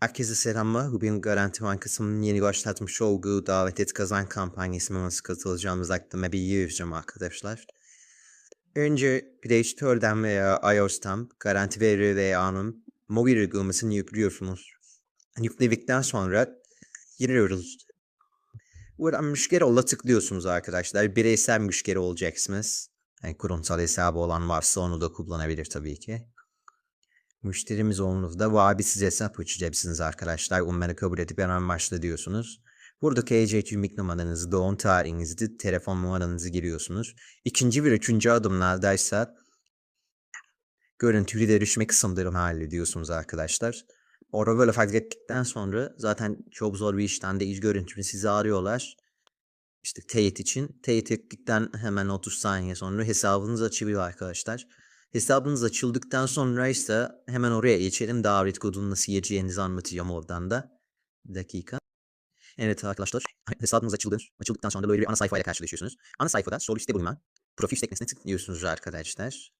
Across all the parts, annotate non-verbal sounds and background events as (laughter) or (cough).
Herkese selamlar. Bugün Garanti Bankası'nın yeni başlatmış olduğu Davet Et Kazan kampanyasına nasıl katılacağımız hakkında bilgi vereceğim arkadaşlar. Önce Play Store'dan veya iOS'tan Garanti Veri veya An'ın mobil uygulamasını yüklüyorsunuz. Yükledikten sonra giriyoruz. Buradan müşteri ola tıklıyorsunuz arkadaşlar. Bireysel müşteri olacaksınız. Yani kurumsal hesabı olan varsa onu da kullanabilir tabii ki. Müşterimiz olduğunuzda vabisiz hesap açacaksınız arkadaşlar. Onları kabul edip hemen başla diyorsunuz. Buradaki EC kimlik numaranızı, doğum tarihinizi, telefon numaranızı giriyorsunuz. İkinci ve üçüncü adımlardaysa görüntülü erişme kısımlarını hallediyorsunuz arkadaşlar. Orada böyle fark ettikten sonra zaten çok zor bir işten de iş görüntülü sizi arıyorlar. İşte teyit için. Teyit ettikten hemen 30 saniye sonra hesabınız açılıyor arkadaşlar. Hesabınız açıldıktan sonra ise hemen oraya geçelim. Davet kodunu nasıl yiyeceğinizi anlatacağım oradan da. Bir dakika. Evet arkadaşlar (laughs) hesabınız açıldı. Açıldıktan sonra da böyle bir ana sayfayla karşılaşıyorsunuz. Ana sayfada sol üstte bulunan profil sekmesine tıklıyorsunuz arkadaşlar.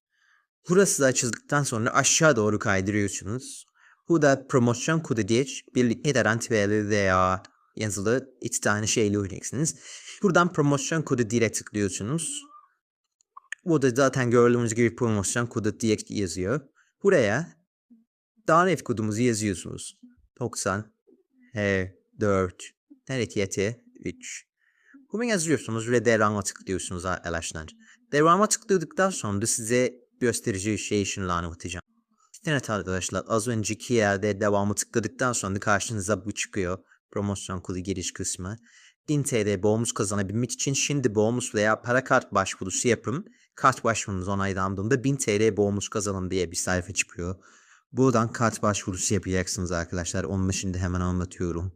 Burası da açıldıktan sonra aşağı doğru kaydırıyorsunuz. Burada promosyon kodu diye birlikte garanti veya yazılı iki tane şeyle oynayacaksınız. Buradan promosyon kodu dire tıklıyorsunuz. Burada zaten gördüğünüz gibi promosyon kodu diye yazıyor. Buraya davet kodumuzu yazıyorsunuz. 90 H 4 Hareketi 3 Bunu yazıyorsunuz ve devam'a tıklıyorsunuz arkadaşlar. Devam'a tıkladıktan sonra size gösterici şey için anlatacağım. Evet arkadaşlar az önceki yerde devamı tıkladıktan sonra karşınıza bu çıkıyor. Promosyon kodu giriş kısmı. 1000 TL bonus kazanabilmek için şimdi bonus veya para kart başvurusu yapın. Kart başvurunuz onaylandığında 1000 TL bonus kazanın diye bir sayfa çıkıyor. Buradan kart başvurusu yapacaksınız arkadaşlar. Onu şimdi hemen anlatıyorum.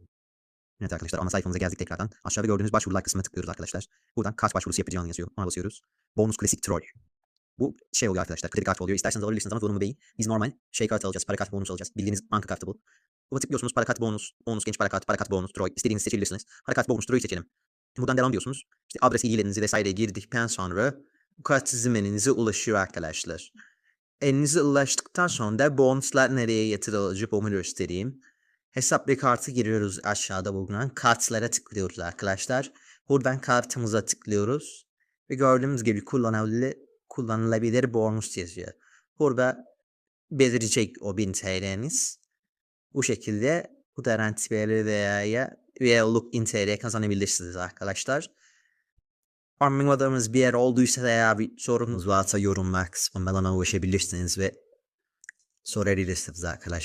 Evet arkadaşlar ana sayfamıza geldik tekrardan. Aşağıda gördüğünüz başvurular kısmına tıklıyoruz arkadaşlar. Buradan kart başvurusu yapacağını yazıyor. Ona basıyoruz. Bonus klasik troll. Bu şey oluyor arkadaşlar. Kredi kartı oluyor. İsterseniz alabilirsiniz ama zorunlu değil. Biz normal şey kartı alacağız. Para kartı bonus alacağız. Bildiğiniz banka kartı bu. Buna tıklıyorsunuz. Para kartı bonus. Bonus genç para kartı. Para kartı bonus. Troy. İstediğinizi seçebilirsiniz. Para kartı bonus. Troy'u seçelim. Buradan devam diyorsunuz. İşte adres bilgilerinizi vesaire girdikten sonra sizin elinize ulaşıyor arkadaşlar. Elinize ulaştıktan sonra da bonuslar nereye yatırılacak onu göstereyim. Hesap ve kartı giriyoruz aşağıda bulunan kartlara tıklıyoruz arkadaşlar. Buradan kartımıza tıklıyoruz. Ve gördüğümüz gibi kullanılabilir, kullanılabilir bonus yazıyor. Burada belirecek o 1000 TL'niz. Bu şekilde bu garanti veya üyelik 1000 TL kazanabilirsiniz arkadaşlar. Anlamadığımız bir yer olduysa veya bir sorunuz varsa yorumlar kısmından bana ulaşabilirsiniz ve sorabilirsiniz arkadaşlar.